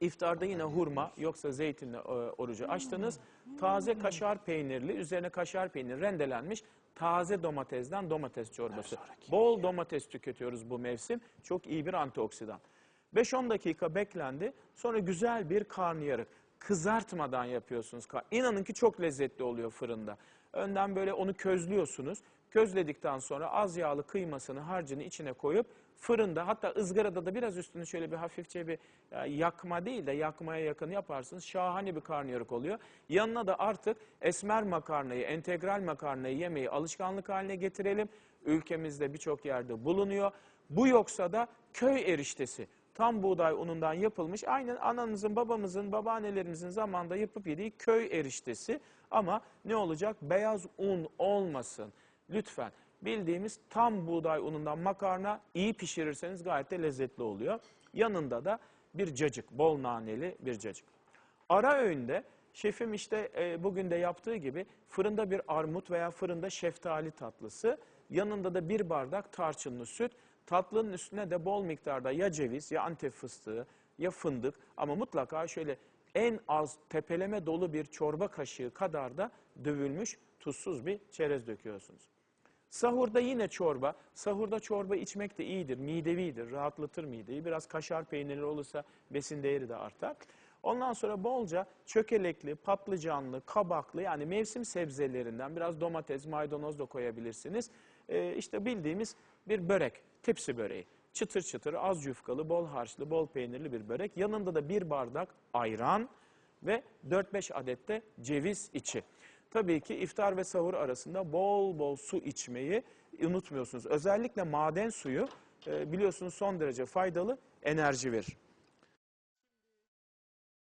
İftarda yine hurma yoksa zeytinle e, orucu açtınız. Taze kaşar peynirli, üzerine kaşar peyniri rendelenmiş taze domatesden domates çorbası. Bol domates tüketiyoruz bu mevsim. Çok iyi bir antioksidan. 5-10 dakika beklendi. Sonra güzel bir karnıyarık. Kızartmadan yapıyorsunuz. İnanın ki çok lezzetli oluyor fırında. Önden böyle onu közlüyorsunuz. Közledikten sonra az yağlı kıymasını, harcını içine koyup fırında hatta ızgarada da biraz üstünü şöyle bir hafifçe bir yakma değil de yakmaya yakın yaparsınız. Şahane bir karnıyarık oluyor. Yanına da artık esmer makarnayı, entegral makarnayı yemeyi alışkanlık haline getirelim. Ülkemizde birçok yerde bulunuyor. Bu yoksa da köy eriştesi. Tam buğday unundan yapılmış. Aynen ananızın, babamızın, babaannelerimizin zamanında yapıp yediği köy eriştesi. Ama ne olacak? Beyaz un olmasın. Lütfen. Bildiğimiz tam buğday unundan makarna iyi pişirirseniz gayet de lezzetli oluyor. Yanında da bir cacık, bol naneli bir cacık. Ara öğünde şefim işte e, bugün de yaptığı gibi fırında bir armut veya fırında şeftali tatlısı, yanında da bir bardak tarçınlı süt, tatlının üstüne de bol miktarda ya ceviz ya antep fıstığı ya fındık ama mutlaka şöyle en az tepeleme dolu bir çorba kaşığı kadar da dövülmüş tuzsuz bir çerez döküyorsunuz. Sahurda yine çorba. Sahurda çorba içmek de iyidir, midevidir, rahatlatır mideyi. Biraz kaşar peyniri olursa besin değeri de artar. Ondan sonra bolca çökelekli, patlıcanlı, kabaklı yani mevsim sebzelerinden biraz domates, maydanoz da koyabilirsiniz. Ee, işte bildiğimiz bir börek, tepsi böreği. Çıtır çıtır, az yufkalı, bol harçlı, bol peynirli bir börek. Yanında da bir bardak ayran ve 4-5 adet de ceviz içi. Tabii ki iftar ve sahur arasında bol bol su içmeyi unutmuyorsunuz. Özellikle maden suyu e, biliyorsunuz son derece faydalı enerji verir.